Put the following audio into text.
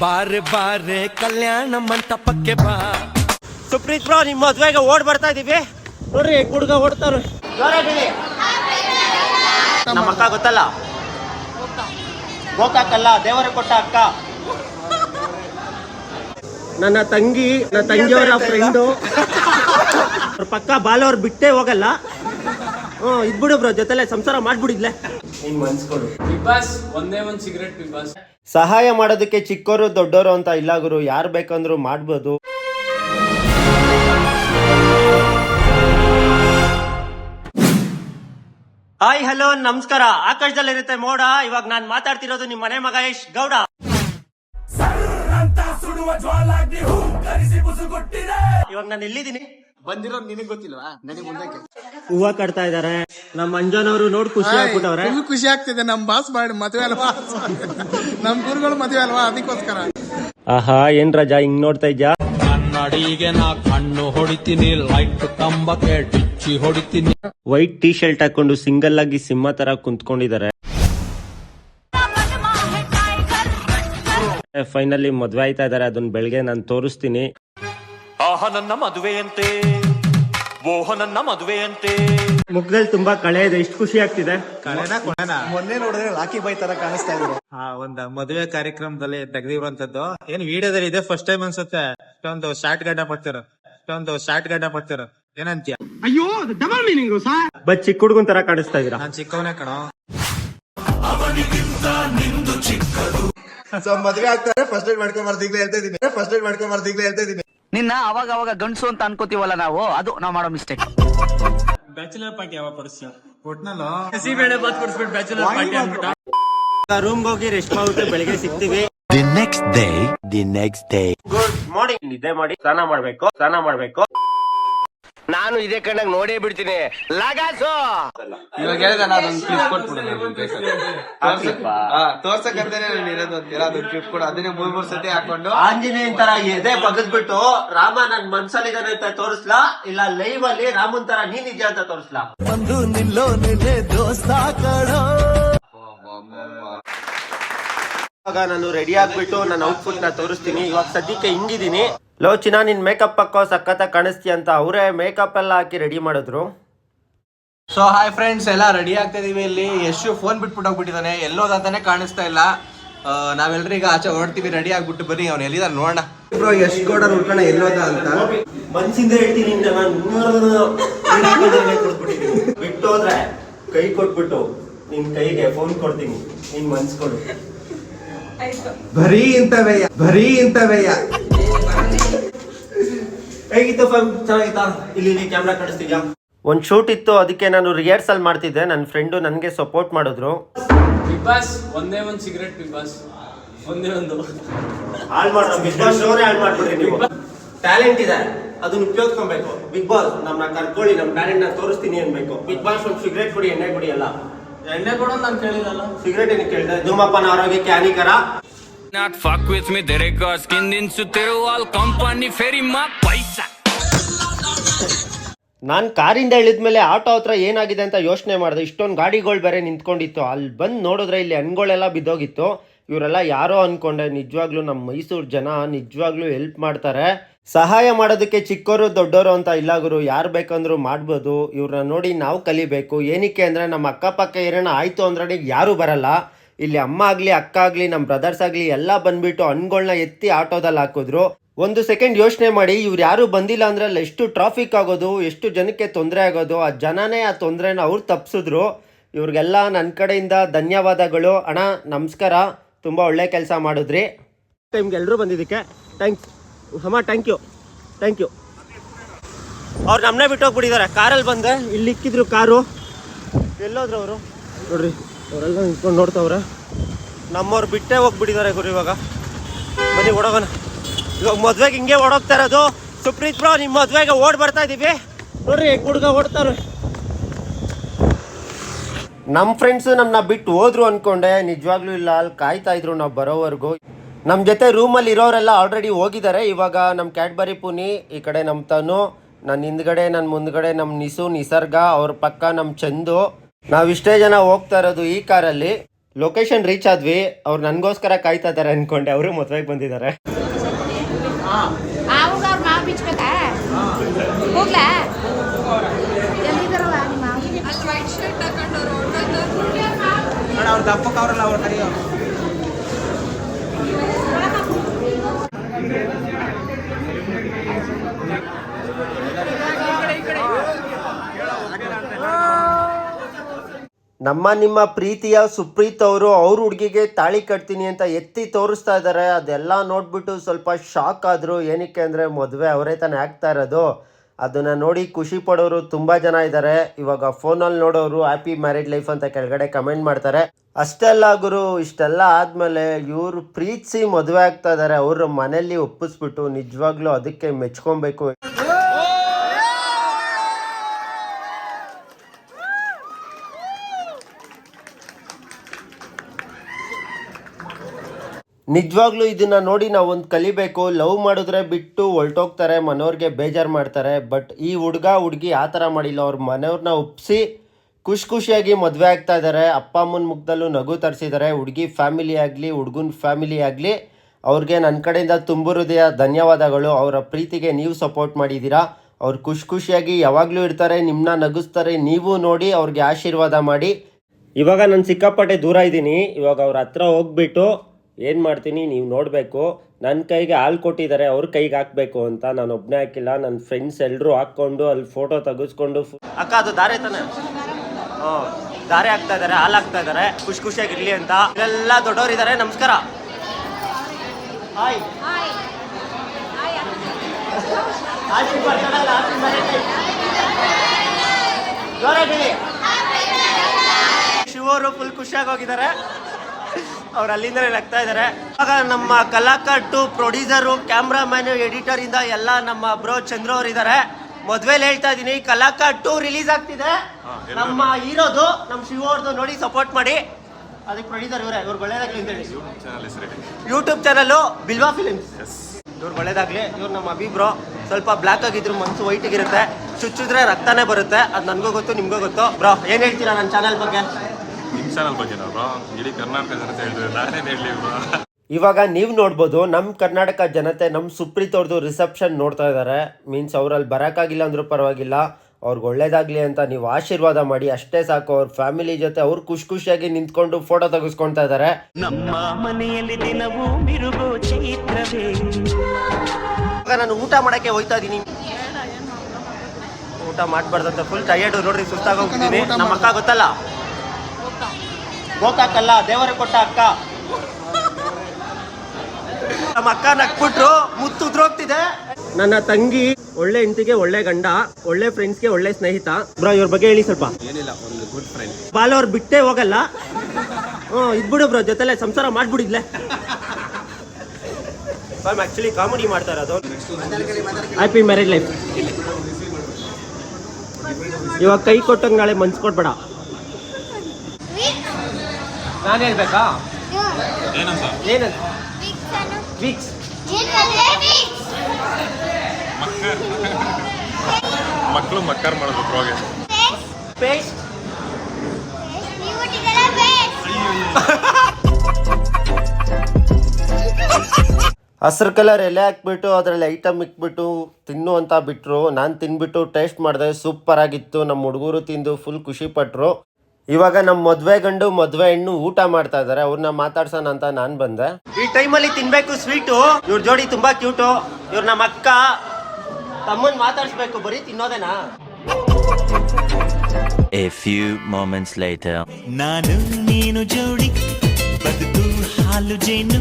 ಬಾರೆ ಬಾರೆ ಕಲ್ಯಾಣ ಮಂಟಪಕ್ಕೆ ಬಾ. ಸುಪ್ರೀತ್ ಬ್ರೋ ನಿಮ್ಮ ಮದ್ವೆಗೆ ಓಡ್ ಬರ್ತಾ ಇದೀವಿ. ನೋಡ್ರಿ ಹುಡುಗ ಓಡ್ತಾರ ನಮ್ಮ ಅಕ್ಕ ಗೊತ್ತಲ್ಲ? ಗೋಕಾಕಲ್ಲ ದೇವರ ಕೊಟ್ಟ ಅಕ್ಕ. ನನ್ನ ತಂಗಿ ನನ್ನ ತಂಗಿಯವರ ಫ್ರೆಂಡು ಅವ್ರ ಪಕ್ಕ ಬಾಲವ್ರು ಬಿಟ್ಟೇ ಹೋಗಲ್ಲ. ಹ್ಞೂ ಇದ್ಬಿಡು ಬ್ರೋ ಜೊತೆಲೆ ಸಂಸಾರ ಮಾಡ್ಬಿಡಿದ್ಲೆ. ಹಿಂಗ್ ಮನ್ಸ್ಕೊಡು. ಬಿಗ್ ಬಾಸ್ ಒಂದೇ ಒಂದ್ ಸಿಗರೆಟ್ ಬಿಗ್ ಬಾಸ್. ಸಹಾಯ ಮಾಡೋದಕ್ಕೆ ಚಿಕ್ಕವರು ದೊಡ್ಡವರು ಅಂತ ಇಲ್ಲ ಗುರು ಯಾರು ಬೇಕಂದ್ರೂ ಮಾಡ್ಬೋದು. ಹಾಯ್ ಹಲೋ ನಮಸ್ಕಾರ. ಆಕಾಶದಲ್ಲಿರುತ್ತೆ ಮೋಡ. ಇವಾಗ ನಾನು ಮಾತಾಡ್ತಿರೋದು ನಿಮ್ಮ ಮನೆ ಮಗ ಯಶ್ ಗೌಡ ಇವಾಗ ನಾನು ಎಲ್ಲಿದ್ದೀನಿ? ಬಂದಿರೋ ನಿನಗ್ ಗೊತ್ತಿಲ್ವಾ? ನನಗೆ ಮುಂದಕ್ಕೆ. ಹೂವ ಕಟ್ತಾ ಇದಾರೆ. ನಮ್ಮ ಅಂಜನವರು ನೋಡ್ ಖುಷಿ ಆಗ್ಬಿಟ್ಟವ್ರೆ. ಫುಲ್ ಖುಷಿ ಆಗ್ತಿದೆ. ನಮ್ ಬಾಸ್ ಮಾಡಿ ಮದ್ವೆ ಅಲ್ವಾ? ನಮ್ ಗುರುಗಳು ಮದ್ವೆ ಅಲ್ವಾ? ಅದಕ್ಕೋಸ್ಕರ. ಆಹಾ ಏನ್ ರಜಾ? ಹಿಂಗ್ ನೋಡ್ತಾ ಇದ್ಯಾ? ಕನ್ನಡಿಗೆ ನಾ ಕಣ್ಣು ಹೊಡಿತೀನಿ ಲೈಟ್ ಕಂಬಕ್ಕೆ ಡಿಚ್ಚಿ ಹೊಡಿತೀನಿ. ವೈಟ್ ಟೀ ಶರ್ಟ್ ಹಾಕೊಂಡು ಸಿಂಗಲ್ ಆಗಿ ಸಿಂಹ ತರ ಕುಂತ್ಕೊಂಡಿದ್ದಾರೆ ಫೈನಲಿ ಮದ್ವೆ ಆಯ್ತಾ ಇದಾರೆ. ಅದನ್ನ ಬೆಳಗ್ಗೆ ನಾನು ತೋರಿಸ್ತೀನಿ. ಆಹಾ ನನ್ನ ಮದುವೆಯಂತೆ. ಓಹ ನನ್ನ ಮದುವೆಯಂತೆ. ಮುಖದಲ್ಲಿ ತುಂಬಾ ಕಳೆ ಇದೆ ಎಷ್ಟು ಖುಷಿ ಆಗ್ತಿದೆ. ಮೊನ್ನೆ ನೋಡಿದ್ರೆ ರಾಕಿ ಬೈ ತರ ಕಾಣಿಸ್ತಾ ಇದ್ರು. ಆ ಒಂದ್ ಮದುವೆ ಕಾರ್ಯಕ್ರಮದಲ್ಲಿ ತೆಗೆದಿರುವಂತದ್ದು. ಏನ್ ವಿಡಿಯೋದಲ್ಲಿ ಇದೆ ಫಸ್ಟ್ ಟೈಮ್ ಅನ್ಸುತ್ತೆ? ಇಷ್ಟೊಂದು ಶಾರ್ಟ್ ಗಡ್ಡ ಮಾಡ್ತಿರೋ. ಇಷ್ಟೊಂದು ಶಾರ್ಟ್ ಗಡ್ಡ ಮಾಡ್ತಿರೋ. ಏನಂತೀಯ? ಅಯ್ಯೋ ಬಟ್ ಚಿಕ್ಕ ಹುಡುಗನ್ ತರ ಕಾಣಿಸ್ತಾ ಇದೀರಾ ನಾನ್ ಚಿಕ್ಕವನೇ ಕಣೋ. ಸೊ ಮದ್ವೆ ಆಗ್ತಾರೆ ಫಸ್ಟ್ ಏಡ್ ಮಾಡ್ಕೊಂಡ್ ಬರ್ದಿಗ್ಲೇ ಹೇಳ್ತಾ ಇದೀನಿ ಫಸ್ಟ್ ಏಡ್ ಮಾಡ್ಕೊಂಡ್ ಬರ್ದಿಗ್ಲೇ ಹೇಳ್ತಾ ಇದೀನಿ ನಿನ್ನ ಅವಾಗ ಅವಾಗ ಗಂಡಸು ಅಂತ ಅನ್ಕೋತೀವಲ್ಲ ನಾವು ಅದು ನಾವು ಮಾಡೋ ಮಿಸ್ಟೇಕ್ ಬ್ಯಾಚುಲರ್ ಪಾರ್ಟಿ ಯಾವ ಪರಿಸ್ಥಿತಿ ಒಟ್ನಲ್ಲೂ? ಸಿಬೇಳೆ ಬಾತ್ ಕೊಡ್ಸ್ಬಿಟ್ಟು ಬ್ಯಾಚುಲರ್ ಪಾರ್ಟಿ ಅಂದ್ಬಿಟ್ಟು. ರೂಮ್ ಹೋಗಿ ರೆಸ್ಟ್ ಮಾಡ್ಬಿಟ್ಟು ಬೆಳಿಗ್ಗೆ ಸಿಗ್ತೀವಿ. The next day the next day good morning ನಿದ್ದೆ ಮಾಡಿ ಸ್ನಾನ ಮಾಡ್ಬೇಕು ಸ್ನಾನ ಮಾಡ್ಬೇಕು. ನಾನು ಇದೇ ಕಣ್ಣಾಗ ನೋಡೇ ಬಿಡ್ತೀನಿ. ಲಗಾಸು! ಇವಾಗ ಹೇಳಿದ ಅದೊಂದು ಕ್ಲಿಪ್ ಕೊಟ್ಬಿಡು ತೋರ್ಸಕ್ಕಂತಾನೆ ನಾನು ಇರೋದು ಕ್ಲಿಪ್ ಕೊಡು. ಅದನ್ನೇ ಮೂರ್ ಮೂರ್ ಸತಿ ಹಾಕೊಂಡು. ಆಂಜನೇಯನ್ ತರ ಎದೆ ಬಗದ್ಬಿಟ್ಟು ರಾಮ ನನ್ ಮನ್ಸಲ್ಲಿದ್ದಾನೆ ಅಂತ ತೋರಿಸ್ಲಾ? ಇಲ್ಲ ಲೈವ್ ಅಲ್ಲಿ ರಾಮನ್ ತರ ನೀನಿದ್ಯಾ ಅಂತ ತೋರಿಸ್ಲಾ? ಬಂದು ನಿಲ್ಲೋ ನಿನ್ನೆ ದೋಸ್ತ ಕಣೋ ಇವಾಗ ನಾನು ರೆಡಿ ಆಗ್ಬಿಟ್ಟು ನನ್ನ ಔಟ್ಪುಟ್ನ ತೋರಿಸ್ತೀನಿ. ಇವಾಗ ಸದ್ಯಕ್ಕೆ ಹಿಂಗಿದೀನಿ ಲೋಚಿನ ನಿನ್ ಮೇಕಪ್ ಹಾಕೋ ಸಖತ್ತಾಗಿ ಕಾಣಿಸ್ತೀಯ ಅಂತ ಅವರೇ ಮೇಕಪ್ ಎಲ್ಲ ಹಾಕಿ ರೆಡಿ ಮಾಡಿದ್ರು. ಸೊ ಹಾಯ್ ಫ್ರೆಂಡ್ಸ್ ಎಲ್ಲ ರೆಡಿ ಆಗ್ತಾ ಇದೀವಿ ಇಲ್ಲಿ. ಯಶು ಫೋನ್ ಬಿಟ್ಬಿಟ್ಟು ಹೋಗ್ಬಿಟ್ಟಿದ್ದಾನೆ. ಎಲ್ಲೋದಂತಾನೆ ಕಾಣಿಸ್ತಾ ಇಲ್ಲ. ಈಗ ಆಚೆ ಹೊರಡ್ತೀವಿ ರೆಡಿ ಆಗ್ಬಿಟ್ಟು ಬನ್ನಿ. ಅವ್ನು ಎಲ್ಲಿದ ನೋಡೋಣ. ಬ್ರೋ ಯಶ್ ಗೌಡ ಎಲ್ಲೋದ ಅಂತ. ಮನ್ಸಿಂದ ಹೇಳ್ತೀನಿ ಬಿಟ್ಟೋದ್ರೆ ಕೈ ಕೊಟ್ಬಿಟ್ಟು ನಿನ್ ಕೈಗೆ ಫೋನ್ ಕೊಡ್ತೀನಿ. ನಿನ್ ಮನ್ಸ್ ಕೊಡು. ಬರೀ ಇಂತವೆಯ ಬರೀ ಇಂತವೆಯ ಹೇಗಿತ್ತು ಚೆನ್ನಾಗಿತ್ತಾ? ಇಲ್ಲಿ ಕ್ಯಾಮ್ರಾ ಕಾಣಿಸ್ತಿದ್ಯಾ? ಒಂದ್ ಶೂಟ್ ಇತ್ತು ಅದಕ್ಕೆ ನಾನು ರಿಹರ್ಸಲ್ ಮಾಡ್ತಿದ್ದೆ. ನನ್ನ ಫ್ರೆಂಡು ನನಗೆ ಸಪೋರ್ಟ್ ಮಾಡಿದ್ರು. ಬಿಗ್ ಬಾಸ್ ಒಂದೇ ಒಂದು ಸಿಗರೇಟ್ ಬಿಗ್ ಬಾಸ್ ಒಂದೇ ಒಂದು. ಹಾಳು ಮಾಡ್ರೋ ಬಿಗ್ ಬಾಸ್ ಶೋನೇ ಹಾಳು ಮಾಡ್ಬಿಡ್ರಿ ನೀವು. ಟ್ಯಾಲೆಂಟ್ ಇದೆ. ಅದನ್ನ ಉಪಯೋಗಿಸ್ಕೊಬೇಕು. ಬಿಗ್ ಬಾಸ್ ನಮ್ಮನ್ನ ಕರ್ಕೊಳ್ಳಿ ನಮ್ಮ ಟ್ಯಾಲೆಂಟ್ನ ತೋರಿಸ್ತೀನಿ ಅನ್ಬೇಕು. ಬಿಗ್ ಬಾಸ್ ಒಂದು ಸಿಗರೇಟ್ ಕೊಡಿ ಎಣ್ಣೆ ಕೊಡಿ ಅಲ್ಲ ಎಣ್ಣೆ ಕೊಡೋದು ನಾನು ಕೇಳಿದಲ್ಲ ಸಿಗರೇಟ್ ಏನಕ್ಕೆ ಕೇಳಿದೆ? ಧೂಮಪಾನ ಆರೋಗ್ಯಕ್ಕೆ ಹಾನಿಕರ. ನಾಟ್ ಫಕ್ ವಿತ್ ಮಿ ದೆರೆಕ ಸ್ಕಿನ್ all ಕಂಪನಿ ಫೆರಿ ಮಾ paisa. ನಾನು ಕಾರಿಂದ ಇಳಿದ್ಮೇಲೆ ಆಟೋ ಹತ್ರ ಏನಾಗಿದೆ ಅಂತ ಯೋಚನೆ ಮಾಡಿದೆ. ಇಷ್ಟೊಂದು ಗಾಡಿಗಳು ಬೇರೆ ನಿಂತ್ಕೊಂಡಿತ್ತು. ಅಲ್ಲಿ ಬಂದು ನೋಡಿದ್ರೆ ಇಲ್ಲಿ ಹಣ್ಗಳೆಲ್ಲ ಬಿದ್ದೋಗಿತ್ತು. ಇವರೆಲ್ಲ ಯಾರೋ ಅಂದ್ಕೊಂಡೆ ನಿಜವಾಗ್ಲೂ ನಮ್ಮ ಮೈಸೂರು ಜನ ನಿಜವಾಗ್ಲೂ ಹೆಲ್ಪ್ ಮಾಡ್ತಾರೆ. ಸಹಾಯ ಮಾಡೋದಕ್ಕೆ ಚಿಕ್ಕವರು ದೊಡ್ಡವರು ಅಂತ ಇಲ್ಲ ಗುರು. ಯಾರು ಬೇಕಂದ್ರೂ ಮಾಡ್ಬೋದು. ಇವ್ರನ್ನ ನೋಡಿ ನಾವು ಕಲಿಬೇಕು. ಏನಕ್ಕೆ ಅಂದರೆ ನಮ್ಮ ಅಕ್ಕಪಕ್ಕ ಏನೇನೋ ಆಯಿತು ಅಂದ್ರೆ ಯಾರೂ ಬರಲ್ಲ. ಇಲ್ಲಿ ಅಮ್ಮ ಆಗಲಿ, ಅಕ್ಕ ಆಗಲಿ ನಮ್ಮ ಬ್ರದರ್ಸ್ ಆಗಲಿ ಎಲ್ಲ ಬಂದ್ಬಿಟ್ಟು ಹಣ್ಗಳ್ನ ಎತ್ತಿ ಆಟೋದಲ್ಲಿ ಹಾಕಿದ್ರು. ಒಂದು ಸೆಕೆಂಡ್ ಯೋಚನೆ ಮಾಡಿ, ಇವ್ರು ಯಾರು ಬಂದಿಲ್ಲ ಅಂದ್ರೆ ಅಲ್ಲಿ ಎಷ್ಟು ಟ್ರಾಫಿಕ್ ಆಗೋದು, ಎಷ್ಟು ಜನಕ್ಕೆ ತೊಂದರೆ ಆಗೋದು, ಆ ಜನನೇ ಆ ತೊಂದರೆನ ಅವ್ರು ತಪ್ಪಿಸಿದ್ರು ಇವ್ರಿಗೆಲ್ಲ ನನ್ನ ಕಡೆಯಿಂದ ಧನ್ಯವಾದಗಳು. ಅಣ್ಣ, ನಮಸ್ಕಾರ. ತುಂಬ ಒಳ್ಳೆ ಕೆಲಸ ಮಾಡಿದ್ರಿ. ಟೈಮ್ಗೆ ಎಲ್ಲರೂ ಬಂದಿದ್ದಕ್ಕೆ ಥ್ಯಾಂಕ್ಸ್ ಹಮ್ಮ ಥ್ಯಾಂಕ್ ಯು ಥ್ಯಾಂಕ್ ಯು ಅವ್ರು ನಮ್ಮನ್ನೇ ಬಿಟ್ಟೋಗ್ಬಿಟ್ಟಿದ್ದಾರೆ. ಕಾರಲ್ಲಿ ಬಂದೆ. ಇಲ್ಲಿ ಇಕ್ಕಿದ್ರು ಕಾರು. ಎಲ್ಲೋದ್ರು ಅವರು? ನೋಡ್ರಿ, ಅವರೆಲ್ಲ ನಿಂತ್ಕೊಂಡು ನೋಡ್ತಾವ್ರೆ. ನಮ್ಮವ್ರು ಬಿಟ್ಟೇ ಹೋಗ್ಬಿಟ್ಟಿದ್ದಾರೆ ಗುರು ಇವಾಗ. ಬನ್ನಿ ಓಡೋಗೋಣ. ಇವಾಗ ಮದ್ವೆಗೆ ಹಿಂಗೆ ಓಡೋಗ್ತಾ ಇರೋದು. ಸುಪ್ರೀತ್ ಬ್ರೋ ನಿಮ್ಮ ಮದ್ವೆಗೆ ಓಡ್ ಬರ್ತಾ ಇದೀವಿ. ನೋಡ್ರಿ ಹುಡುಗ ಓಡ್ತಾರೆ ನಮ್ಮ ಫ್ರೆಂಡ್ಸ್ ನಮ್ಮನ್ನ ಬಿಟ್ಟು ಹೋದ್ರು ಅನ್ಕೊಂಡೆ. ನಿಜವಾಗ್ಲೂ ಇಲ್ಲ, ಅಲ್ಲಿ ಕಾಯ್ತಾ ಇದ್ರು ನಾವು ಬರೋವರೆಗೂ. ನಮ್ಮ ಜೊತೆ ರೂಮಲ್ಲಿ ಇರೋರೆಲ್ಲ ಆಲ್ರೆಡಿ ಹೋಗಿದ್ದಾರೆ. ಇವಾಗ ನಮ್ಮ ಕ್ಯಾಡ್ಬರಿ ಪುನಿ ಈ ಕಡೆ ನಮ್ಮ ತನು. ನನ್ನ ಹಿಂದ್ಗಡೆ ನನ್ನ ಮುಂದ್ಗಡೆ ನಮ್ಮ ನಿಸು, ನಿಸರ್ಗ, ಅವ್ರ ಪಕ್ಕ ನಮ್ಮ ಚಂದು. ನಾವಿಷ್ಟೇ ಜನ ಹೋಗ್ತಾ ಇರೋದು ಈ ಕಾರಲ್ಲಿ. ಲೊಕೇಶನ್ ರೀಚ್ ಆದ್ವಿ. ಅವ್ರು ನನಗೋಸ್ಕರ ಕಾಯ್ತಾ ಇದ್ದಾರೆ ಅನ್ಕೊಂಡೆ. ಅವರು ಮದುವೆಗೆ ಬಂದಿದ್ದಾರೆ ನಿಮ್ಮ ನಿಮ್ಮ ಪ್ರೀತಿಯ ಸುಪ್ರೀತ್ ಅವರು ಅವ್ರ ಹುಡುಗಿಗೆ ತಾಳಿ ಕಟ್ತೀನಿ ಅಂತ ಎತ್ತಿ ತೋರಿಸ್ತಾ ಇದ್ದಾರೆ ಅದೆಲ್ಲ ನೋಡ್ಬಿಟ್ಟು ಸ್ವಲ್ಪ ಶಾಕ್ ಆದರು. ಏನಕ್ಕೆ ಅಂದರೆ ಮದುವೆ ಅವರೇ ತಾನೇ ಆಗ್ತಾ ಇರೋದು. ಅದನ್ನು ನೋಡಿ ಖುಷಿ ಪಡೋರು ತುಂಬ ಜನ ಇದ್ದಾರೆ ಇವಾಗ ಫೋನಲ್ಲಿ ನೋಡೋರು ಹ್ಯಾಪಿ ಮ್ಯಾರಿಡ್ ಲೈಫ್ ಅಂತ ಕೆಳಗಡೆ ಕಮೆಂಟ್ ಮಾಡ್ತಾರೆ. ಅಷ್ಟೆಲ್ಲ ಗುರು, ಇಷ್ಟೆಲ್ಲ ಆದಮೇಲೆ ಇವರು ಪ್ರೀತಿಸಿ ಮದುವೆ ಆಗ್ತಾ ಇದ್ದಾರೆ ಅವ್ರ ಮನೆಯಲ್ಲಿ ಒಪ್ಪಿಸ್ಬಿಟ್ಟು ನಿಜವಾಗ್ಲೂ ಅದಕ್ಕೆ ಮೆಚ್ಕೊಬೇಕು. ನಿಜವಾಗ್ಲೂ ಇದನ್ನ ನೋಡಿ ನಾವು ಒಂದು ಕಲಿಬೇಕು, ಲವ್ ಮಾಡಿದ್ರೆ ಬಿಟ್ಟು ಹೊಲ್ಟೋಗ್ತಾರೆ, ಮನೆಯವ್ರಿಗೆ ಬೇಜಾರು ಮಾಡ್ತಾರೆ, ಬಟ್ ಈ ಹುಡುಗ, ಹುಡುಗಿ ಆ ಥರ ಮಾಡಿಲ್ಲ. ಅವ್ರ ಮನೆಯವ್ರನ್ನ ಒಪ್ಪಿಸಿ ಖುಷಿ ಖುಷಿಯಾಗಿ ಮದುವೆ ಆಗ್ತಾ ಇದ್ದಾರೆ ಅಪ್ಪ ಅಮ್ಮನ ಮುಖದಲ್ಲೂ ನಗು ತರಿಸಿದ್ದಾರೆ ಹುಡುಗಿ ಫ್ಯಾಮಿಲಿ ಆಗಲಿ, ಹುಡುಗನ ಫ್ಯಾಮಿಲಿ ಆಗಲಿ, ಅವ್ರಿಗೆ ನನ್ನ ಕಡೆಯಿಂದ ತುಂಬ ಹೃದಯ, ಧನ್ಯವಾದಗಳು. ಅವರ ಪ್ರೀತಿಗೆ ನೀವು ಸಪೋರ್ಟ್ ಮಾಡಿದ್ದೀರಾ ಅವ್ರು ಖುಷಿ ಖುಷಿಯಾಗಿ ಯಾವಾಗಲೂ ಇರ್ತಾರೆ ನಿಮ್ಮನ್ನ ನಗಿಸ್ತಾರೆ, ನೀವು ನೋಡಿ ಅವ್ರಿಗೆ ಆಶೀರ್ವಾದ ಮಾಡಿ. ಇವಾಗ ನಾನು ಸಿಕ್ಕಾಪಟ್ಟೆ ದೂರ ಇದ್ದೀನಿ. ಇವಾಗ ಅವ್ರ ಹತ್ರ ಹೋಗ್ಬಿಟ್ಟು ಏನು ಮಾಡ್ತೀನಿ? ನೀವು ನೋಡಬೇಕು. ನನ್ನ ಕೈಗೆ ಹಾಲು ಕೊಟ್ಟಿದ್ದಾರೆ, ಅವ್ರ ಕೈಗೆ ಹಾಕಬೇಕು ಅಂತ ನಾನು ಒಬ್ಬನೇ ಹಾಕಿಲ್ಲ. ನನ್ನ ಫ್ರೆಂಡ್ಸ್ ಎಲ್ಲರೂ ಹಾಕ್ಕೊಂಡು ಅಲ್ಲಿ ಫೋಟೋ ತೆಗೆಸ್ಕೊಂಡು ಅಕ್ಕ, ಅದು ದಾರೆ ತಾನೆ. ದಾರೆ ಹಾಕ್ತಾ ಇದ್ದಾರೆ ಹಾಲು ಹಾಕ್ತಾ ಇದ್ದಾರೆ ಖುಷಿ ಖುಷಿಯಾಗಿರಲಿ ಅಂತ. ಎಲ್ಲ ದೊಡ್ಡವರಿದ್ದಾರೆ ನಮಸ್ಕಾರ. ಹಾಯ್. ಶಿವರು ಫುಲ್ ಖುಷಿಯಾಗಿ ಹೋಗಿದ್ದಾರೆ. ಅವ್ರು ಅಲ್ಲಿಂದಲೇ ನಗ್ತಾ ಇದ್ದಾರೆ ಇವಾಗ ನಮ್ಮ ಕಲಾಕಾರ ಟು ಪ್ರೊಡ್ಯೂಸರು ಕ್ಯಾಮ್ರಾಮ್ಯಾನು ಎಡಿಟರ್ ಇಂದ ಎಲ್ಲ ನಮ್ಮ ಬ್ರೋ ಚಂದ್ರ ಅವ್ರು ಇದ್ದಾರೆ ಮದ್ವೆಲಿ ಹೇಳ್ತಾ ಇದೀನಿ ಕಲಾಕಾರ ಟು ರಿಲೀಸ್ ಆಗ್ತಿದೆ. ನಮ್ಮ ಹೀರೋದು ನಮ್ಮ ಶಿವ ಅವ್ರದ್ದು ನೋಡಿ ಸಪೋರ್ಟ್ ಮಾಡಿ. ಅದಕ್ಕೆ ಪ್ರೊಡ್ಯೂಸರ್ ಇವರೇ ಇವ್ರು ಒಳ್ಳೇದಾಗ್ಲಿ ಅಂತ ಹೇಳಿ. ಯೂಟ್ಯೂಬ್ ಚಾನಲ್ಲು ಬಿಲ್ವಾ ಫಿಲಿಮ್ಸ್ ಇವ್ರು ಒಳ್ಳೇದಾಗ್ಲಿ ಇವ್ರು ನಮ್ಮ ಅಭಿ ಬ್ರೋ ಸ್ವಲ್ಪ ಬ್ಲ್ಯಾಕ್ ಆಗಿದ್ರು ಮನ್ಸು ವೈಟ್ ಇರುತ್ತೆ ಚುಚ್ಚಿದ್ರೆ ರಕ್ತನೇ ಬರುತ್ತೆ. ಅದು ನನಗೂ ಗೊತ್ತು ನಿಮ್ಗೂ ಗೊತ್ತು. ಬ್ರೋ ಏನು ಹೇಳ್ತೀರಾ ನನ್ನ ಚಾನಲ್ ಬಗ್ಗೆ? ನಿಮ್ಮ ಚಾನಲ್ ಬಗ್ಗೆ ಬ್ರೋ ಇಡೀ ಕರ್ನಾಟಕ ಜನತೆ ಹೇಳಿದ್ರೆ ನಾನೇನು ಹೇಳಿ ಬ್ರೋ ಇವಾಗ ನೀವು ನೋಡ್ಬೋದು ನಮ್ಮ ಕರ್ನಾಟಕ ಜನತೆ ನಮ್ಮ ಸುಪ್ರೀತ್ ಅವ್ರದ್ದು ರಿಸೆಪ್ಷನ್ ನೋಡ್ತಾ ಇದ್ದಾರೆ ಮೀನ್ಸ್ ಅವರಲ್ಲಿ ಬರೋಕ್ಕಾಗಿಲ್ಲ ಅಂದರೂ ಪರವಾಗಿಲ್ಲ. ಅವ್ರಿಗೆ ಒಳ್ಳೇದಾಗಲಿ ಅಂತ ನೀವು ಆಶೀರ್ವಾದ ಮಾಡಿ ಅಷ್ಟೇ ಸಾಕು. ಅವ್ರ ಫ್ಯಾಮಿಲಿ ಜೊತೆ ಅವ್ರು ಖುಷಿ ಖುಷಿಯಾಗಿ ನಿಂತ್ಕೊಂಡು ಫೋಟೋ ತೆಗೆಸ್ಕೊಳ್ತಾ ಇದ್ದಾರೆ ನಮ್ಮ ಇವಾಗ ನಾನು ಊಟ ಮಾಡಕ್ಕೆ ಹೋಯ್ತಾ ಇದ್ದೀನಿ ಊಟ ಮಾಡಬಾರ್ದಂತ ಫುಲ್ ಟಯರ್ಡ್ ನೋಡ್ರಿ ಸುಸ್ತಾಗೋಗ್ತಿದ್ದೀನಿ ನಮ್ಮ ಅಕ್ಕ ಗೊತ್ತಲ್ಲ? ಗೋಕಾಕಲ್ಲ ದೇವರ ಕೊಟ್ಟ ಅಕ್ಕ. ನಮ್ಮ ಅಕ್ಕ ನಕ್ಬಿಟ್ರು ಮುತ್ತು ಉದ್ರೋಗ್ತಿದೆ ನನ್ನ ತಂಗಿ ಒಳ್ಳೆ ಹೆಂಡತಿಗೆ ಒಳ್ಳೆ ಗಂಡ ಒಳ್ಳೆ ಫ್ರೆಂಡ್ಸ್ಗೆ ಒಳ್ಳೆ ಸ್ನೇಹಿತ. ಬ್ರೋ ಇವ್ರ ಬಗ್ಗೆ ಹೇಳಿ ಸ್ವಲ್ಪ. ಏನಿಲ್ಲ ಒಂದು ಗುಡ್ ಫ್ರೆಂಡ್ ಬಾಲ ಅವ್ರು ಬಿಟ್ಟೇ ಹೋಗಲ್ಲ. ಹ್ಞೂ ಇದ್ಬಿಡು ಬ್ರೋ ಜೊತೆಲೆ ಸಂಸಾರ ಮಾಡ್ಬಿಡಿದ್ಲೆ ಮ್ಯಾಮ್ ಆ್ಯಕ್ಚುಲಿ ಕಾಮಿಡಿ ಮಾಡ್ತಾ ಇರೋದು. ಹ್ಯಾಪಿ ಮ್ಯಾರೇಜ್ ಲೈಫ್ ಇವಾಗ ಕೈ ಕೊಟ್ಟಂಗೆ ನಾಳೆ ಮನ್ಸ್ ಕೊಡ್ಬೇಡ. ನಾನು ಹೇಳ್ಬೇಕಾ? ಏನಂತ? ಏನಂತ? ವೀಕ್ಸ್ ಮಕ್ಕಳು. ಮಕ್ಕರ್ ಮಾಡಬೇಕು ಹೋಗಿ ಪೇಸ್ಟ್ ಹಸಿರು ಕಲರ್ ಎಲೆ ಹಾಕ್ಬಿಟ್ಟು ಅದರಲ್ಲಿ ಐಟಮ್ ಇಕ್ಬಿಟ್ಟು ತಿನ್ನು ಅಂತ ಬಿಟ್ಟರು ನಾನು ತಿನ್ಬಿಟ್ಟು ಟೇಸ್ಟ್ ಮಾಡಿದೆ. ಸೂಪರ್ ಆಗಿತ್ತು. ನಮ್ಮ ಹುಡುಗರು ತಿಂದು ಫುಲ್ ಖುಷಿ ಪಟ್ಟರು ಇವಾಗ ನಮ್ಮ ಮದ್ವೆ ಗಂಡು ಮದ್ವೆ ಹೆಣ್ಣು ಊಟ ಮಾಡ್ತಾ ಇದ್ದಾರೆ ಅವ್ರನ್ನ ಮಾತಾಡ್ಸೋಣ ಅಂತ ನಾನು ಬಂದೆ. ಈ ಟೈಮಲ್ಲಿ ತಿನ್ಬೇಕು ಸ್ವೀಟು ಇವ್ರ ಜೋಡಿ ತುಂಬಾ ಕ್ಯೂಟು ಇವ್ರ ನಮ್ಮ ಅಕ್ಕ ತಮ್ಮನ್ ಮಾತಾಡ್ಸ್ಬೇಕು ಬರೀ ತಿನ್ನೋದೇನಾ? A few moments later. ನಾನು ನೀನು ಜೋಡಿ ಬದುಕು ಹಾಲು ಜೇನು.